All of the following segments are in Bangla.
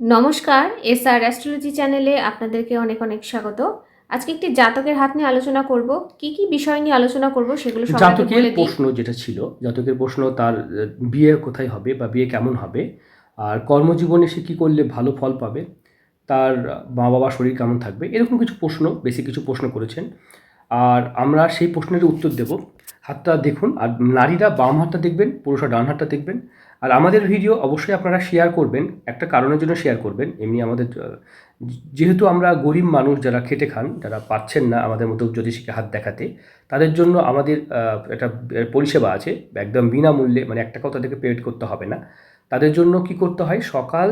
নমস্কার এস আর অ্যাস্ট্রোলজি চ্যানেলে আপনাদেরকে অনেক অনেক স্বাগত। আজকে একটি জাতকের হাত নিয়ে আলোচনা করব। কি কি বিষয় নিয়ে আলোচনা করব সেগুলো জাতকের প্রশ্ন যেটা ছিল জাতকের প্রশ্ন তার বিয়ে কোথায় হবে বা বিয়ে কেমন হবে আর কর্মজীবনে সে কী করলে ভালো ফল পাবে তার মা বাবার শরীর কেমন থাকবে এরকম কিছু প্রশ্ন বেশি কিছু প্রশ্ন করেছেন। আর আমরা সেই প্রশ্নের উত্তর দেব। হাতটা দেখুন আর নারীরা বাম হাতটা দেখবেন পুরুষরা ডান হাতটা দেখবেন আর আমাদের ভিডিও অবশ্যই আপনারা শেয়ার করবেন, একটা কারণের জন্য শেয়ার করবেন। এমনি আমাদের যেহেতু আমরা গরিব মানুষ যারা খেটে খান, যারা পাচ্ছেন না আমাদের মতো জ্যোতিষীকে হাত দেখাতে, তাদের জন্য আমাদের একটা পরিষেবা আছে, একদম বিনামূল্যে মানে এক টাকাও তাদেরকে পেড করতে হবে না। তাদের জন্য কি করতে হয়? সকাল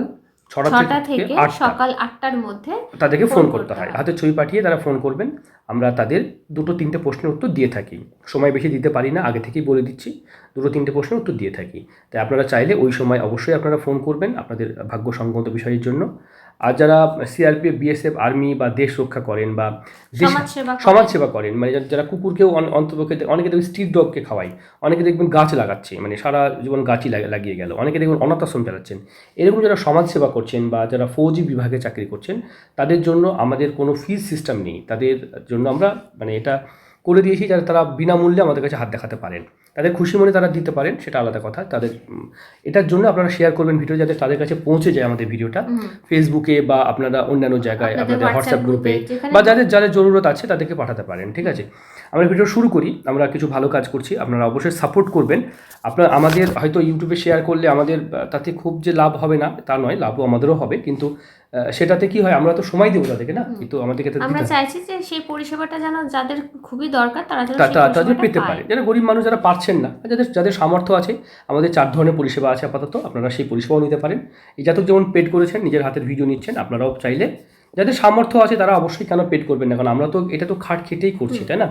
ছটা থেকে সকাল আটটার মধ্যে তাদেরকে ফোন করতে হয়। হয়। হাতে ছবি পাঠিয়ে তারা ফোন করবেন। আমরা তাদের দুটো তিনটে প্রশ্নের উত্তর দিয়ে থাকি। সময় বেশি দিতে পারি না আগে থেকেই বলে দিচ্ছি। দুটো তিনটে প্রশ্নের উত্তর দিয়ে থাকি। তাই আপনারা চাইলে ওই সময় অবশ্যই আপনারা ফোন করবেন আপনাদের ভাগ্য সংগত বিষয়ের জন্য। আর যারা সিআরপিএফ বিএসএফ আর্মি বা দেশ রক্ষা করেন বা দেশ সমাজসেবা করেন। সমাজ সেবা করেন মানে যারা- কুকুরকেও অন- অন্তপক্ষে অনেকে দেখবেন স্ট্রিট ডগকে খাওয়াই অনেকে দেখবেন গাছ লাগাচ্ছে মানে সারা জীবন গাছই লাগিয়ে গেল অনেকে দেখবেন অনাথ আশ্রম চালাচ্ছেন। এরকম যারা সমাজ সেবা করছেন বা যারা ফৌজি বিভাগে চাকরি করছেন তাদের জন্য আমাদের কোনো ফিজ সিস্টেম নেই। তাদের জন্য আমরা মানে এটা করে দিয়েছি যারা তারা বিনামূল্যে আমাদের কাছে হাত দেখাতে পারেন। তাদের খুশি মনে তারা দিতে পারেন সেটা আলাদা কথা। তাদের এটার জন্য আপনারা শেয়ার করবেন ভিডিও যাতে তাদের কাছে পৌঁছে যায় আমাদের ভিডিওটা ফেসবুকে বা আপনারা অন্যান্য জায়গায় আপনাদের হোয়াটসঅ্যাপ গ্রুপে বা যাদের যাদের জরুরত আছে তাদেরকে পাঠাতে পারেন ঠিক আছে? আমরা ভিডিও শুরু করি আমরা কিছু ভালো কাজ করছি আপনারা অবশ্যই সাপোর্ট করবেন। আপনার আমাদের হয়তো ইউটিউবে শেয়ার করলে আমাদের তাতে খুব যে লাভ হবে না তা নয় লাভও আমাদেরও হবে কিন্তু সেটাতে কি হয় আমরা তো সময় দেবো তাদেরকে না? কিন্তু আমাদেরকে আমরা চাইছি যে সেই পরিষেবাটা যেন যাদের খুবই দরকার তারা যেন তাদের পেতে পারে। যারা গরিব মানুষ যারা পারছেন না যাদের যাদের সামর্থ্য আছে আমাদের চার ধরনের পরিষেবা আছে আপাতত আপনারা সেই পরিষেবাও নিতে পারেন। এই জাতক যেমন পেড করেছেন নিজের হাতের ভিডিও নিচ্ছেন আপনারাও চাইলে যাদের সামর্থ্য আছে তারা অবশ্যই কেন পেড করবেন না? কারণ আমরা তো এটা তো খাট খেটেই করছি তাই না?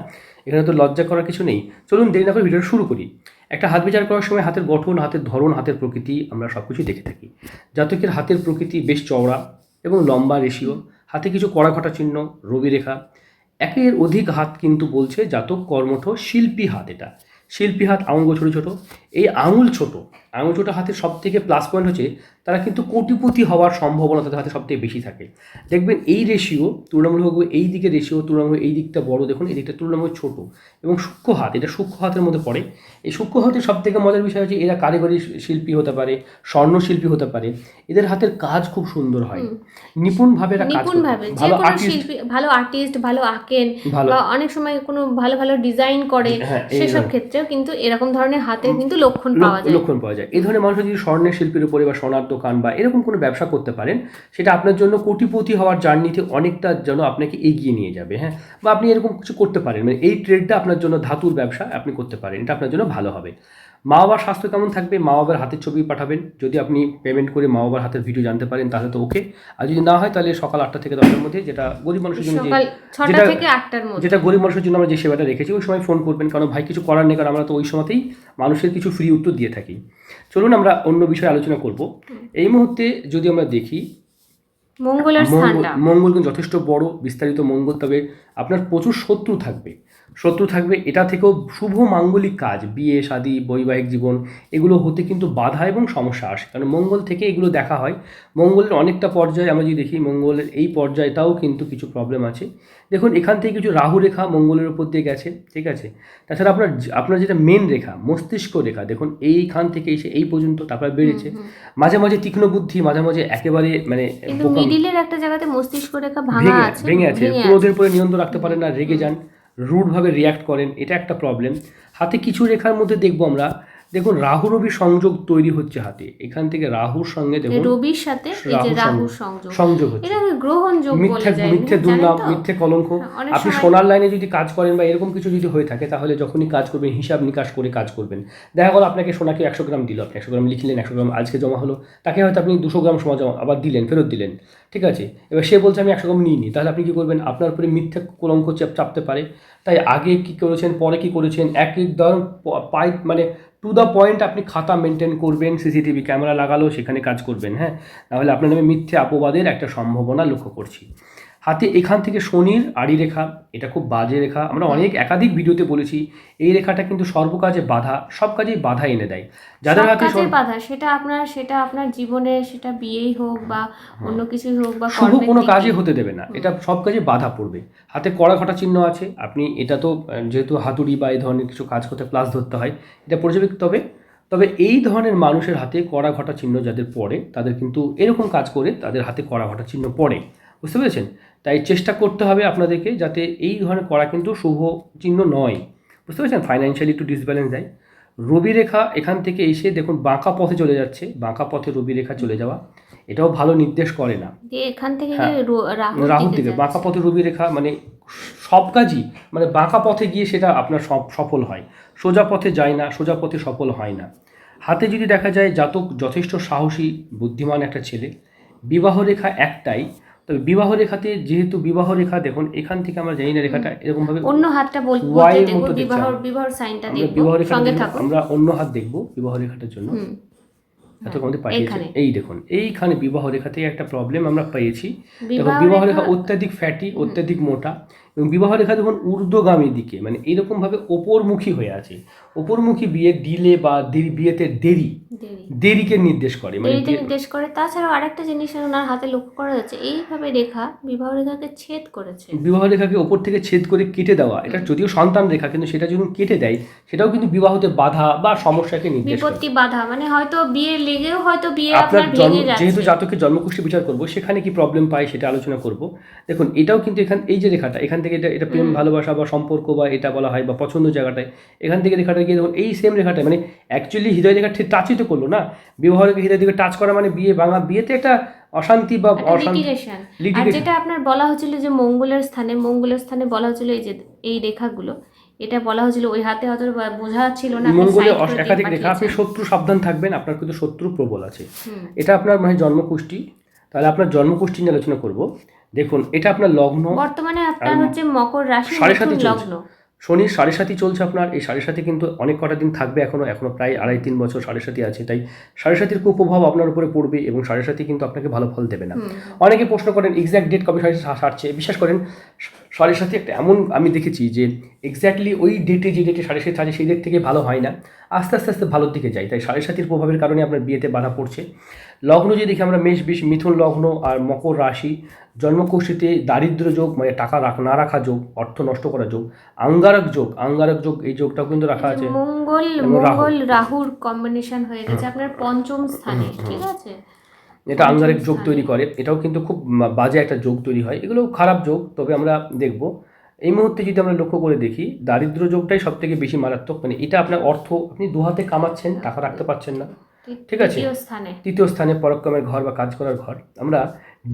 এখানে তো লজ্জা করার কিছু নেই। চলুন দেরি না করে ভিডিওটা শুরু করি। একটা হাত বিচার করার সময় হাতের গঠন হাতের ধরন হাতের প্রকৃতি আমরা সব কিছু দেখে থাকি। জাতকের হাতের প্রকৃতি বেশ চওড়া এবং লম্বা রেশিও হাতে কিছু কড়াঘটা চিহ্ন রবি রেখা। একের অধিক হাত কিন্তু বলছে জাতক কর্মঠ শিল্পী হাত এটা। শিল্পী হাত আঙুল ছোটো ছোটো। এই আঙুল ছোট আঙুল ছোটো হাতের সব থেকে প্লাস পয়েন্ট হচ্ছে তারা কিন্তু কোটিপতি হওয়ার সম্ভাবনা তাদের হাতে সব থেকে বেশি থাকে। দেখবেন এই রেশিও তুলনামূলকভাবে এই দিকে রেশিও তুলনামূলক এই দিকটা বড় দেখুন এই দিকটা তুলনামূলক ছোট এবং সূক্ষ্ম হাত এটা সূক্ষ্ম হাতের মধ্যে পড়ে। এই সূক্ষ্ম হাতের সব থেকে মজার বিষয় হচ্ছে এরা কারিগরি শিল্পী হতে পারে স্বর্ণ শিল্পী হতে পারে এদের হাতের কাজ খুব সুন্দর হয়। নিপুণভাবে এরা কাজ ভালো আর্টিস্ট শিল্পী ভালো আর্টিস্ট ভালো আঁকেন বা অনেক সময় কোনো ভালো ভালো ডিজাইন করে হ্যাঁ, সেসব ক্ষেত্রেও কিন্তু এরকম ধরনের হাতের কিন্তু লক্ষণ পাওয়া যায়। লক্ষণ পাওয়া যায়। এই ধরনের মানুষ যদি স্বর্ণের শিল্পের উপরে বা সোনার দোকান বা এরকম কোনো ব্যবসা করতে পারেন, সেটা আপনার জন্য কোটিপতি হওয়ার জার্নিতে অনেকটা যেন আপনাকে এগিয়ে নিয়ে যাবে হ্যাঁ? বা আপনি এরকম কিছু করতে পারেন। মানে এই ট্রেডটা আপনার জন্য ধাতুর ব্যবসা আপনি করতে পারেন। এটা আপনার জন্য ভালো হবে। মা বাবার স্বাস্থ্য কেমন থাকবে? মা বাবার হাতের ছবি পাঠাবেন। যদি আপনি পেমেন্ট করে মা বাবার হাতের ভিডিও জানতে পারেন তাহলে তো ওকে আর যদি না হয় তাহলে সকাল আটটা থেকে দশটার মধ্যে যেটা গরিব মানুষের জন্য যে যেটা- যেটা গরিব মানুষের জন্য আমরা যে সেবাটা রেখেছি ওই সময় ফোন করবেন। কারণ ভাই কিছু করার নেই কারণ আমরা তো ওই সময়তেই মানুষের কিছু ফ্রি উত্তর দিয়ে থাকি। চলুন আমরা অন্য বিষয়ে আলোচনা করব। এই মুহূর্তে যদি আমরা দেখি মঙ্গল মঙ্গল কিন্তু যথেষ্ট বড় বিস্তারিত মঙ্গল তবে আপনার প্রচুর শত্রু থাকবে। শত্রু থাকবে এটা থেকেও শুভ মাঙ্গলিক কাজ বিয়ে শাদী বৈবাহিক জীবন এগুলো হতে কিন্তু বাধা এবং সমস্যা আসে। কারণ মঙ্গল থেকে এগুলো দেখা হয়। মঙ্গলের অনেকটা পর্যায়ে আমরা যদি দেখি মঙ্গলের এই পর্যায়টাও কিন্তু কিছু প্রবলেম আছে। দেখুন এখান থেকে কিছু রাহু রেখা মঙ্গলের উপর দিয়ে গেছে ঠিক আছে? তাছাড়া আপনার আপনার যেটা মেন রেখা মস্তিষ্ক রেখা দেখুন এইখান থেকে এসে এই পর্যন্ত তারপরে বেড়েছে। মাঝে মাঝে তীক্ষ্ণ বুদ্ধি মাঝে মাঝে একেবারে মানে মিডিলের একটা জায়গাতে মস্তিষ্ক রেখা ভাঙা ভেঙে আছে ভেঙে আছে ভেঙে আছে। ক্রোধের উপরে নিয়ন্ত্রণ রাখতে পারেন না রেগে যান। রুডভাবে রিয়াক্ট করেন এটা একটা প্রবলেম হাতে কিছু রেখার মধ্যে দেখব আমরা দেখুন রাহু রবি সংযোগ তৈরি হচ্ছে হাতে। এখান থেকে রাহুর সঙ্গে দেখুন রবির সাথে এই যে রাহু রাহু সংযোগ। সংযোগ হচ্ছে। এটা গ্রহণ যোগ মিথ্যে মিথ্যে দুর্নাম মিথ্যে কলঙ্ক। হ্যাঁ, আপনি সোনার লাইনে যদি কাজ করেন বা এরকম কিছু যদি হয়ে থাকে তাহলে যখনই কাজ করবেন হিসাব নিকাশ করে কাজ করবেন। দেখা গেল আপনাকে সোনাকে একশো গ্রাম দিল আপনি একশো গ্রাম লিখলেন একশো গ্রাম আজকে জমা হলো। তাকে হয়তো আপনি দুশো গ্রাম সময় জমা আবার দিলেন ফেরত দিলেন। ঠিক আছে? এবার সে বলছে আমি একশো গ্রাম নিইনি। তাহলে আপনি কী করবেন? আপনার উপরে মিথ্যে কলঙ্ক চাপ চাপতে পারে। তাই আগে কি করেছেন পরে কি করেছেন? এক এক ধরুন পাই মানে টু দ্য পয়েন্ট আপনি খাতা মেনটেন করবেন সিসিটিভি ক্যামেরা লাগালো, সেখানে কাজ করবেন হ্যাঁ? তাহলে আপনার নামে মিথ্যে অপবাদের একটা সম্ভাবনা লক্ষ্য করছি। হাতে এখান থেকে শনির আড়ি রেখা এটা খুব বাজে রেখা। আমরা অনেক একাধিক ভিডিওতে বলেছি এই রেখাটা কিন্তু সর্বকাজে বাধা সব কাজেই বাধা এনে দেয়। যাদের হাতে বাধা সেটা আপনার সেটা আপনার জীবনে সেটা বিয়েই হোক বা অন্য কিছুই হোক বা শুভ কোনো। কাজই হতে দেবে না। এটা সব কাজে বাধা পড়বে। হাতে কড়া ঘটা চিহ্ন আছে আপনি এটা তো যেহেতু হাতুড়ি বা এই ধরনের কিছু কাজ করতে প্লাস ধরতে হয় এটা পড়ে যাবে তবে তবে এই ধরনের মানুষের হাতে কড়া ঘটা চিহ্ন যাদের পড়ে তাদের কিন্তু এরকম কাজ করে তাদের হাতে কড়া ঘটা চিহ্ন পড়ে। বুঝতে পেরেছেন? তাই চেষ্টা করতে হবে আপনাদেরকে যাতে এই ধরনের কড়া কিন্তু শুভ চিহ্ন নয়। বুঝতে পেরেছেন? ফাইন্যান্সিয়ালি একটু ডিসব্যালেন্স দেয়। রবি রেখা এখান থেকে এসে দেখুন বাঁকা পথে চলে যাচ্ছে। বাঁকা পথে রবি রেখা চলে যাওয়া এটাও ভালো নির্দেশ করে না। এখান থেকে হ্যাঁ। রাহুর দিকে বাঁকা পথে রবি রেখা মানে সব কাজই মানে বাঁকা পথে গিয়ে সেটা আপনার সফ- সফল হয়। সোজা পথে যায় না সোজা পথে সফল হয় না। হাতে যদি দেখা যায় জাতক যথেষ্ট সাহসী বুদ্ধিমান একটা ছেলে বিবাহ রেখা একটাই তবে বিবাহ রেখাতে যেহেতু বিবাহ রেখা দেখুন এখান থেকে আমরা জানি না রেখাটা এরকম ভাবে অন্য হাতটা বল বলতে এর দেখব মতো দেখছি বিবাহ। বিবাহ সাইনটা আমরা বিবাহ রেখা দেখব, আমরা অন্য হাত দেখব বিবাহ রেখাটার জন্য। এত আমাদের পাঠিয়েছে। এখানে। এই দেখুন এইখানে বিবাহ রেখাতে একটা প্রবলেম আমরা পেয়েছি। দেখো বিবাহ রেখা- অত্যাধিক ফ্যাটি অত্যাধিক মোটা। এবং বিবাহ রেখা দেখুন ঊর্ধ্বগামী দিকে মানে এরকমভাবে ওপরমুখী হয়ে আছে ওপরমুখী বিয়ে ডিলে বা দেরি বিয়েতে দেরি দেরি। দেরিকে নির্দেশ করে মানে নির্দেশ করে। তাছাড়াও আরেকটা জিনিস ওনার হাতে লক্ষ্য করা যাচ্ছে এইভাবে রেখা বিবাহ রেখাকে ছেদ করেছে। বিবাহ রেখাকে ওপর থেকে ছেদ করে কেটে দেওয়া এটা যদিও সন্তান রেখা কিন্তু সেটা যখন কেটে দেয় সেটাও কিন্তু বিবাহতে বাধা বা সমস্যাকে নির্দেশ করে। বিপত্তি বাধা মানে হয়তো বিয়ে লেগেও হয়তো বিয়ে আপনার জন্ম যেহেতু জাতকের জন্মকুষ্ঠী বিচার করব সেখানে কি প্রবলেম পায় সেটা আলোচনা করব। দেখুন এটাও কিন্তু এখান এই যে রেখাটা এখান থেকে এটা এটা প্রেম ভালোবাসা বা সম্পর্ক বা এটা বলা হয় বা পছন্দ জায়গাটায় এখান থেকে রেখাটা গিয়ে দেখুন এই সেম রেখাটা মানে অ্যাকচুয়ালি হৃদয় রেখা ঠিক টাচই তো করল না? বিবাহ রেখা হৃদয় দিকে টাচ করা মানে বিয়ে ভাঙা বিয়েতে একটা অশান্তি বা অশান্তি আর যেটা আপনার বলা হচ্ছিল যে মঙ্গলের স্থানে মঙ্গলের স্থানে বলা হচ্ছিল এই যে এই রেখাগুলো এটা বলা হচ্ছিল ওই হাতে হয়তো বোঝা ছিল না মঙ্গলে একাধিক রেখা আপনি শত্রু সাবধান থাকবেন আপনার কিন্তু শত্রু প্রবল আছে। এটা আপনার মানে জন্মকুষ্ঠী তাহলে আপনার জন্মকুষ্ঠী নিয়ে আলোচনা করব। দেখুন এটা আপনার লগ্ন বর্তমানে আপনার হচ্ছে মকর রাশি সাড়ে সাথে চলছে। লগ্ন শনির সাড়ে সাথী চলছে আপনার এই সাড়ে সাতি কিন্তু অনেক কটা দিন থাকবে এখনও এখনও প্রায় আড়াই তিন বছর সাড়ে সাথী আছে তাই সাড়ে সাথীর কুপ্রভাব আপনার উপরে পড়বে এবং সাড়ে সাথী কিন্তু আপনাকে ভালো ফল দেবে না। অনেকে প্রশ্ন করেন এক্স্যাক্ট ডেট কবে সাড়ে সারছে বিশ্বাস করেন সাড়ে সাথে একটা এমন আমি দেখেছি যে এক্স্যাক্টলি ওই ডেটে যে ডেটে সাড়ে সাথে আছে সেই ডেট থেকে ভালো হয় না। আস্তে আস্তে আস্তে ভালোর দিকে যায়। তাই সাড়ে সাথীর প্রভাবের কারণে আপনার বিয়েতে বাধা পড়ছে। লগ্ন যদি দেখি আমরা মেষ বিষ মিথুন লগ্ন আর মকর রাশি জন্মকোষ্ঠীতে দারিদ্র যোগ মানে টাকা রাখ না রাখা যোগ অর্থ নষ্ট করা যোগ আঙ্গারক যোগ আঙ্গারক যোগ এই যোগটাও কিন্তু রাখা আছে। মঙ্গল মঙ্গল রাহুর কম্বিনেশন হয়ে গেছে আপনার পঞ্চম স্থানে ঠিক আছে? এটা আঙ্গারিক যোগ তৈরি করে এটাও কিন্তু খুব বাজে একটা যোগ তৈরি হয়। এগুলো খারাপ যোগ তবে আমরা দেখব। এই মুহূর্তে যদি আমরা লক্ষ্য করে দেখি দারিদ্র যোগটাই সব থেকে বেশি মারাত্মক। মানে এটা আপনার অর্থ আপনি দু হাতে কামাচ্ছেন টাকা রাখতে পারছেন না। ঠিক আছে। তৃতীয় স্থানে পরাক্রমের ঘর বা কাজ করার ঘর। আমরা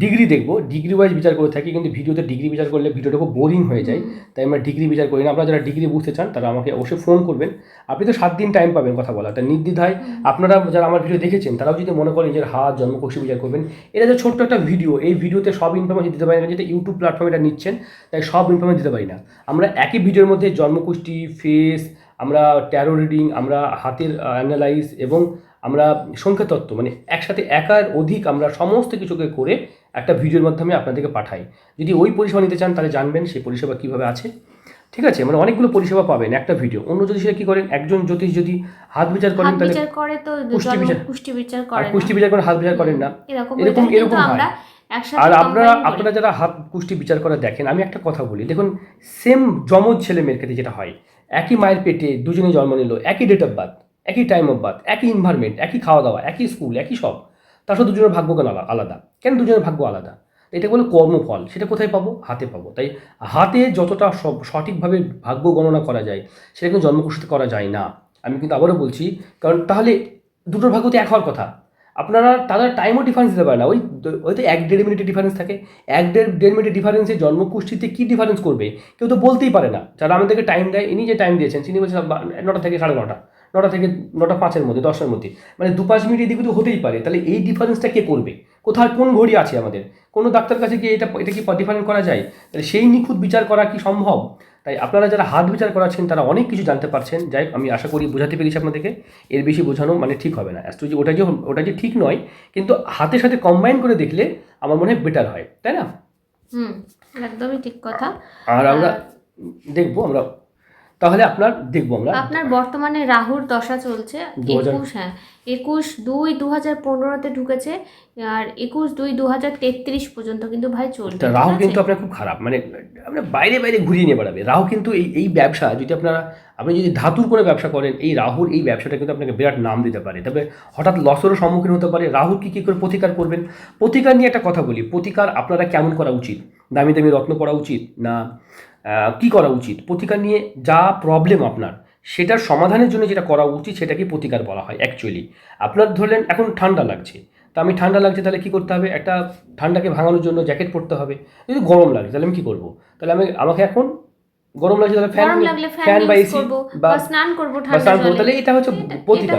ডিগ্রি দেখব। ডিগ্রি ওয়াইজ বিচার করে থাকি কিন্তু ভিডিওতে ডিগ্রি বিচার করলে ভিডিওটা খুব বোরিং হয়ে যায়। তাই আমরা ডিগ্রি বিচার করি না। আপনারা যারা ডিগ্রি বুঝতে চান তারা আমাকে অবশ্যই ফোন করবেন। আপনি তো সাত দিন টাইম পাবেন কথা বলা তাই নির্দ্বিধায় আপনারা যারা আমার ভিডিও দেখেছেন তারাও যদি মনে করেন নিজের হাত জন্মকোষী বিচার করবেন। এটা যে ছোট্ট একটা ভিডিও এই ভিডিওতে সব ইনফরমেশন দিতে পারি না যেটা ইউটিউব প্ল্যাটফর্মে এটা নিচ্ছেন তাই সব ইনফরমেশন দিতে পারি না। আমরা একই ভিডিওর মধ্যে জন্মকুষ্টি ফেস আমরা ট্যারো রিডিং আমরা হাতের অ্যানালাইজ এবং আমরা সংখ্যাতত্ত্ব মানে একসাথে একার অধিক আমরা সমস্ত কিছুকে করে একটা ভিডিওর মাধ্যমে আপনাদেরকে পাঠাই। যদি ওই পরিষেবা নিতে চান তাহলে জানবেন সেই পরিষেবা কীভাবে আছে। ঠিক আছে? মানে অনেকগুলো পরিষেবা পাবেন একটা ভিডিও। অন্য যদি জ্যোতিষীরা কি করেন? একজন জ্যোতিষ যদি হাত বিচার করেন তাহলে বিচার করে তো পুষ্টি বিচার- পুষ্টি বিচার আর করে না। কুষ্টি বিচার করেন হাত বিচার করেন না। এরকম এরকম- হয়ে আর আপনারা আপনারা যারা হাত কুষ্টি বিচার করা দেখেন আমি একটা কথা বলি। দেখুন সেম যমজ ছেলে মেয়ের ক্ষেত্রে যেটা হয় একই মায়ের পেটে দুজনে জন্ম নিল একই ডেট অফ বার্থ একই টাইম অফ বার্থ একই ইনভারমেন্ট একই খাওয়া দাওয়া একই স্কুল একই সব। তার সাথে দুজনের ভাগ্য কেন আলা- আলাদা? কেন দুজনের ভাগ্য আলাদা? এটা বলে কর্মফল, সেটা কোথায় পাবো? হাতে পাবো। তাই হাতে যতটা সঠিকভাবে ভাগ্য গণনা করা যায়, সেটা কিন্তু জন্মকুষ্ঠিতে করা যায় না। আমি কিন্তু আবারও বলছি, কারণ তাহলে দুটোর ভাগ্য তো এক হওয়ার কথা। আপনারা তাদের টাইমও ডিফারেন্স দিতে পারে না। ওই হয়তো এক দেড় মিনিটের ডিফারেন্স থাকে। এক দেড় দেড় মিনিটের ডিফারেন্সে জন্মকুষ্ঠিতে কী ডিফারেন্স করবে? কেউ তো বলতেই পারে না। যারা আমাদেরকে টাইম দেয়, ইনি যে টাইম দিয়েছেন, তিনি বলছেন নটা থেকে সাড়ে নটা। নটা থেকে নটা পাঁচের মধ্যে দশটার মধ্যে। মানে দু পাঁচ মিনিট এদিকে তো হতেই পারে। তাহলে এই ডিফারেন্সটা কে করবে? কোথায় কোন ঘড়ি আছে আমাদের? কোনো ডাক্তার কাছে গিয়ে এটা এটা কি ডিফারেন্স করা যায়? তাহলে সেই নিখুঁত বিচার করা কি সম্ভব? তাই আপনারা যারা হাত বিচার করাচ্ছেন তারা অনেক কিছু জানতে পারছেন। যাই আমি আশা করি বোঝাতে পেরেছি আপনাদেরকে। এর বেশি বোঝানো মানে ঠিক হবে না। অ্যাস্ট্রোলজি ওটা যে ওটা যে ঠিক নয় কিন্তু হাতের সাথে কম্বাইন করে দেখলে আমার মনে হয় বেটার হয়। তাই না? হুম একদমই ঠিক কথা। আর আমরা দেখব আমরা তাহলে আপনার দেখব আমরা। আপনার বর্তমানে রাহুর দশা চলছে একুশ হ্যাঁ একুশ দুই দু হাজার পনেরোতে ঢুকেছে আর একুশ দুই দু হাজার তেত্রিশ পর্যন্ত কিন্তু ভাই চলছে রাহু কিন্তু আপনার খুব খারাপ মানে আপনার বাইরে বাইরে ঘুরিয়ে নিয়ে বেড়াবে। রাহু কিন্তু এই এই ব্যবসা যদি আপনারা আপনি যদি ধাতুর করে ব্যবসা করেন এই রাহুর এই ব্যবসাটা কিন্তু আপনাকে বিরাট নাম দিতে পারে। তবে হঠাৎ লসেরও সম্মুখীন হতে পারে রাহু কী কী করে প্রতিকার করবেন? প্রতিকার নিয়ে একটা কথা বলি প্রতিকার আপনারা কেমন করা উচিত? দামি দামি রত্ন করা উচিত না? কি করা উচিত? প্রতিকার নিয়ে যা প্রবলেম আপনার সেটার সমাধানের জন্য যেটা করা উচিত সেটাকে প্রতিকার বলা হয় অ্যাকচুয়ালি আপনার ধরলেন এখন ঠান্ডা লাগছে। তো আমি ঠান্ডা লাগছে তাহলে কি করতে হবে? একটা ঠান্ডাকে ভাঙানোর জন্য জ্যাকেট পরতে হবে। যদি গরম লাগে তাহলে আমি কি করব? তাহলে আমি আমাকে এখন গরম লাগছে তাহলে ফ্যান ফ্যান বা এসি বা স্নান করব স্নান করব তাহলে এটা হচ্ছে প্রতিকার।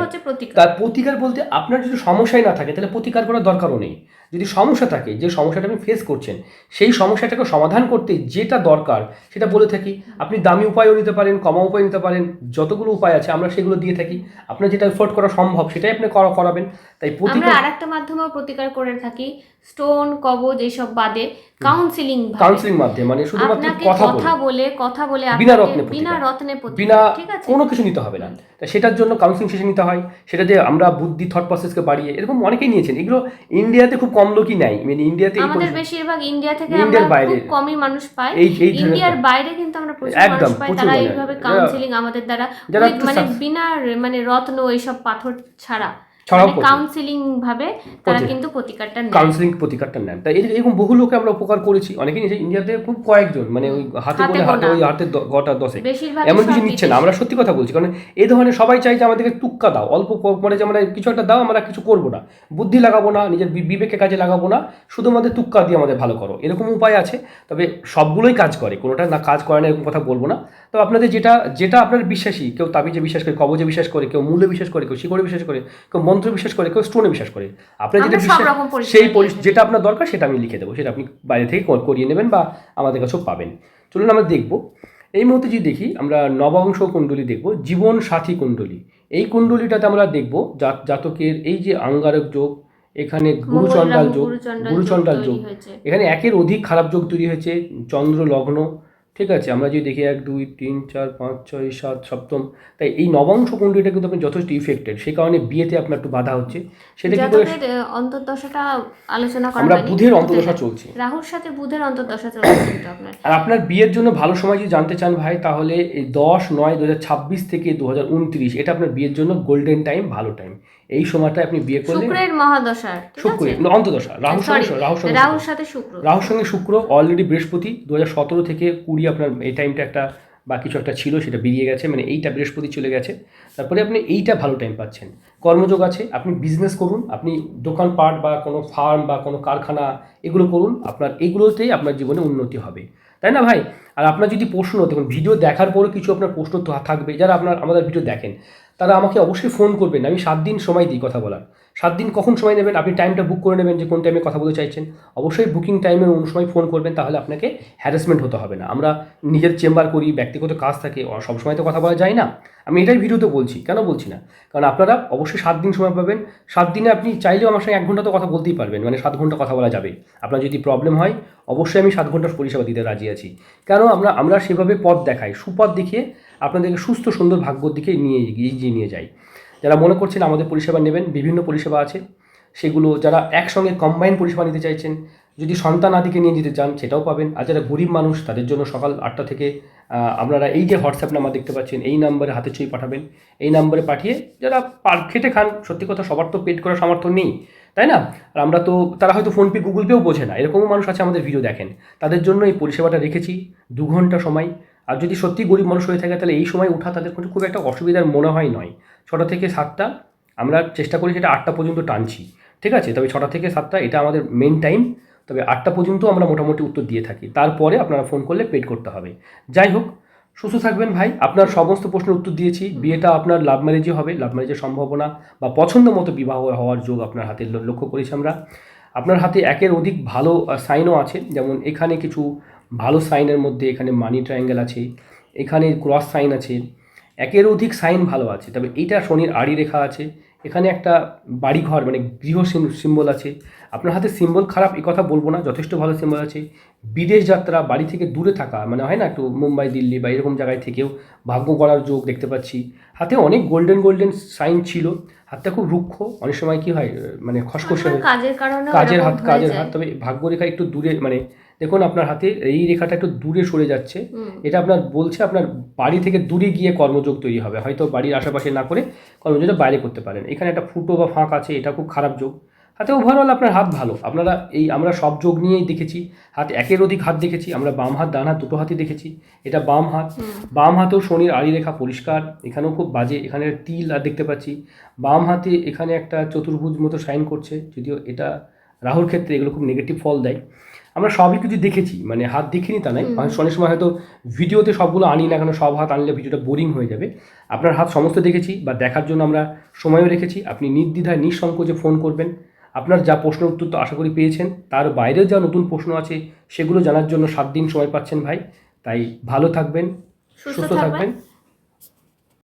তার প্রতিকার বলতে আপনার যদি সমস্যাই না থাকে তাহলে প্রতিকার করার দরকারও নেই। যদি সমস্যা থাকে যে সমস্যাটা আপনি ফেস করছেন সেই সমস্যাটাকে সমাধান করতে যেটা দরকার সেটা বলে থাকি আপনি দামি উপায়ও নিতে পারেন কমা উপায় নিতে পারেন যতগুলো উপায় আছে আমরা সেগুলো দিয়ে থাকি। আপনার যেটা এফোর্ড করা সম্ভব সেটাই আপনি করা করাবেন। তাই আমরা প্রতিকার আরেকটা মাধ্যমেও প্রতিকার করে থাকি স্টোন কবজ এইসব বাদে কাউন্সিলিং কাউন্সিলিং মাধ্যমে মানে শুধুমাত্র কথা বলে কথা বলে। কথা বলে বিনা রত্নে বিনা রত্নে বিনা ঠিক আছে? কোনো কিছু নিতে হবে না। তা সেটার জন্য কাউন্সিলিং সেশন নিতে হয়। সেটা যে আমরা বুদ্ধি থট প্রসেসকে বাড়িয়ে এরকম অনেকেই নিয়েছেন। এগুলো ইন্ডিয়াতে খুব কম লোকই নাই মানে ইন্ডিয়াতে আমাদের বেশিরভাগ ইন্ডিয়া থেকে আমরা। খুব কমই মানুষ পাই ইন্ডিয়ার বাইরে কিন্তু আমরা প্রচুর মানুষ পাই তারা মানে। এইভাবে কাউন্সিলিং আমাদের দ্বারা যারা মানে বিনা মানে রত্ন এইসব পাথর ছাড়া মানে। কাউন্সিলিং ভাবে তারা কিন্তু প্রতিকারটা কাউন্সিলিং প্রতিকারটা নেন তাই এরকম বহু লোকে আমরা উপকার করেছি। নিয়েছে। ইন্ডিয়াতে খুব কয়েকজন মানে ওই হাতে হাতে ওই হাতে গটা দশে এমন কিছু নিচ্ছে না। আমরা সত্যি কথা বলছি। কারণ এই ধরনের সবাই চাই যে আমাদেরকে টুক্কা দাও। অল্প মানে যে আমরা কিছু একটা দাও আমরা কিছু করব না। বুদ্ধি লাগাবো না নিজের বিবেকে কাজে লাগাবো না। শুধু আমাদের টুক্কা দিয়ে আমাদের ভালো করো। এরকম উপায় আছে। তবে সবগুলোই কাজ করে। কোনোটা না কাজ করে না এরকম কথা বলব না। তবে আপনাদের যেটা যেটা আপনার বিশ্বাসী কেউ তাবিজে বিশ্বাস করে কবজে বিশ্বাস করে কেউ মূল্যে বিশ্বাস করে কেউ শিকড়ে বিশ্বাস করে কেউ মন্ত্র বিশ্বাস করে কেউ স্টোনে বিশ্বাস করে আপনার যেটা বিশ্বাস সেই। যেটা আপনার দরকার সেটা আমি লিখে দেবো সেটা আপনি বাইরে থেকে কর- করিয়ে নেবেন বা আমাদের কাছেও পাবেন। চলুন আমরা দেখব। এই মুহূর্তে যদি দেখি আমরা নবাংশ কুণ্ডলী দেখব জীবন সাথী কুণ্ডলী। এই কুণ্ডলীটাতে আমরা দেখব জাত- জাতকের এই যে আঙ্গারক যোগ এখানে গুরুচণ্ডাল যোগ গুরুচণ্ডাল যোগ এখানে একের অধিক খারাপ যোগ তৈরি হয়েছে চন্দ্র লগ্ন ঠিক আছে আমরা যদি দেখি এক দুই তিন চার পাঁচ ছয় সাত সপ্তম তাই এই নবাংশ কুণ্ডলীটা কিন্তু আপনি যথেষ্ট ইফেক্টেড সেই কারণে বিয়েতে আপনার একটু বাধা হচ্ছে সেটা কি করে অন্তর্দশাটা আলোচনা করা আমরা বুধের অন্তর্দশা চলছে। রাহুর সাথে বুধের অন্তর্দশা চলছে কিন্তু আপনার। আর আপনার বিয়ের জন্য ভালো সময় যদি জানতে চান ভাই তাহলে এই দশ নয় দু থেকে দু হাজার উনত্রিশ এটা আপনার বিয়ের জন্য গোল্ডেন টাইম ভালো টাইম এই সময়টা আপনি বিয়ে করলে শুক্রের মহাদশা ঠিক শুক্র আছে না, অন্তদশা রাহুর সঙ্গে রাহুর সঙ্গে রাহুর সাথে শুক্র। রাহুর সঙ্গে শুক্র অলরেডি বৃহস্পতি দু হাজার সতেরো থেকে কুড়ি আপনার এই টাইমটা একটা বা কিছু একটা ছিল, সেটা বেরিয়ে গেছে মানে এইটা বৃহস্পতি চলে গেছে। তারপরে আপনি এইটা ভালো টাইম পাচ্ছেন। কর্মযোগ আছে, আপনি বিজনেস করুন, আপনি দোকানপাট বা কোনো ফার্ম বা কোনো কারখানা, এগুলো করুন, আপনার এইগুলোতেই আপনার জীবনে উন্নতি হবে। তাই না ভাই? আর আপনার যদি প্রশ্ন, দেখুন ভিডিও দেখার পরও কিছু আপনার প্রশ্ন থাকবে, যারা আপনার, আমাদের ভিডিও দেখেন, তারা আমাকে অবশ্যই ফোন করবেন, আমি সাত দিন সময় দিই কথা বলার। সাত দিন কখন সময় নেবেন? আপনি টাইমটা বুক করে নেবেন যে কোন টাইমে কথা বলতে চাইছেন। অবশ্যই বুকিং টাইমের অন্য সময় ফোন করবেন, তাহলে আপনাকে হ্যারাসমেন্ট হতে হবে না। আমরা নিজের চেম্বার করি, ব্যক্তিগত কাজ থাকে সবসময় তো কথা বলা যায় না। আমি এটাই ভিডিওতে বলছি, কেন বলছি না? কারণ আপনারা অবশ্যই সাত দিন সময় পাবেন। সাত দিনে আপনি চাইলেও আমার সঙ্গে এক ঘণ্টা তো কথা বলতেই পারবেন মানে সাত ঘণ্টা কথা বলা যাবে। আপনার যদি প্রবলেম হয়, অবশ্যই আমি সাত ঘণ্টার পরিষেবা দিতে রাজি আছি। কেন আমরা আমরা সেভাবে পথ দেখাই, সুপথ দেখিয়ে আপনাদেরকে সুস্থ, সুন্দর ভাগ্যর দিকে নিয়ে এগিয়ে নিয়ে যাই। যারা মনে করছেন আমাদের পরিষেবা নেবেন, বিভিন্ন পরিষেবা আছে, সেগুলো যারা একসঙ্গে কম্বাইন পরিষেবা নিতে চাইছেন, যদি সন্তান আদিকে নিয়ে যেতে চান, সেটাও পাবেন। আর যারা গরিব মানুষ, তাদের জন্য সকাল আটটা থেকে আপনারা এই যে হোয়াটসঅ্যাপ নাম্বার দেখতে পাচ্ছেন, এই নাম্বারে হাতে ছবি পাঠাবেন। এই নাম্বারে পাঠিয়ে যারা পার খেটে খান, সত্যি কথা সবার তো পেড করার সামর্থ্য নেই, তাই না? আর আমরা তো, তারা হয়তো ফোনপে গুগল পেও বোঝে না, এরকমও মানুষ আছে আমাদের ভিডিও দেখেন। তাদের জন্য এই পরিষেবাটা রেখেছি, দু ঘণ্টা সময়। আর যদি সত্যি গরিব মানুষ হয়ে থাকে, তাহলে এই সময় ওঠা তাদের খুব একটা অসুবিধার মনে হয় নয়। ছটা থেকে সাতটা, আমরা চেষ্টা করি সেটা আটটা পর্যন্ত টানছি, ঠিক আছে? তবে ছটা থেকে সাতটা এটা আমাদের মেন টাইম তবে আটটা পর্যন্ত আমরা মোটামুটি উত্তর দিয়ে থাকি। তারপরে আপনারা ফোন করলে পেড করতে হবে। যাই হোক, সুস্থ থাকবেন ভাই। আপনার সমস্ত প্রশ্নের উত্তর দিয়েছি। বিয়েটা আপনার লাভ ম্যারেজই হবে লাভ ম্যারেজের সম্ভাবনা বা পছন্দ মতো বিবাহ হওয়ার যোগ আপনার হাতে লক্ষ্য করেছি আমরা। আপনার হাতে একের অধিক ভালো সাইনও আছে। যেমন এখানে কিছু ভালো সাইনের মধ্যে এখানে মানি ট্রায়াঙ্গেল আছে, এখানে ক্রস সাইন আছে একের অধিক সাইন ভালো আছে তবে এইটা শনির আড়ি রেখা আছে। এখানে একটা বাড়িঘর মানে গৃহ সিম্বল আছে। আপনার হাতে সিম্বল খারাপ এই কথা বলব না যথেষ্ট ভালো সিম্বল আছে। বিদেশ যাত্রা বাড়ি থেকে দূরে থাকা মানে হয় না একটু মুম্বাই দিল্লি বা এরকম জায়গায় থেকেও ভাগ্য গড়ার যোগ দেখতে পাচ্ছি। হাতে অনেক গোল্ডেন গোল্ডেন সাইন ছিল। হাতটা খুব রুক্ষ অনেক সময় কি হয় মানে খসখসে কাজের কাজের হাত কাজের হাত তবে ভাগ্যরেখা একটু দূরে মানে দেখুন আপনার হাতে এই রেখাটা একটু দূরে সরে যাচ্ছে। এটা আপনার বলছে আপনার বাড়ি থেকে দূরে গিয়ে কর্মযোগ তৈরি হবে। হয়তো বাড়ির আশেপাশে না করে কর্মযোগটা বাইরে করতে পারেন। এখানে একটা ফুটো বা ফাঁক আছে এটা খুব খারাপ যোগ। হাতে ওভারঅল আপনার হাত ভালো। আপনারা এই আমরা সব যোগ নিয়েই দেখেছি। হাত একের অধিক হাত দেখেছি। আমরা বাম হাত ডান হাত দুটো হাতই দেখেছি। এটা বাম হাত। বাম হাতেও শনির আড়ি রেখা পরিষ্কার। এখানেও খুব বাজে। এখানে তিল আর দেখতে পাচ্ছি। বাম হাতে এখানে একটা চতুর্ভুজ মতো সাইন করছে। যদিও এটা রাহুর ক্ষেত্রে এগুলো খুব নেগেটিভ ফল দেয়। আমরা সবই কিছু দেখেছি মানে হাত দেখিনি তা নয়। অনেক অনেক সময় হয়তো ভিডিওতে সবগুলো আনি না কেন সব হাত আনলে ভিডিওটা বোরিং হয়ে যাবে। আপনার হাত সমস্ত দেখেছি বা দেখার জন্য আমরা সময়ও রেখেছি। আপনি নির্দ্বিধায় নিঃসংকোচে ফোন করবেন। আপনার যা প্রশ্নের উত্তর তো আশা করি পেয়েছেন। তার বাইরেও যা নতুন প্রশ্ন আছে সেগুলো জানার জন্য সাত দিন সময় পাচ্ছেন ভাই। তাই ভালো থাকবেন সুস্থ থাকবেন।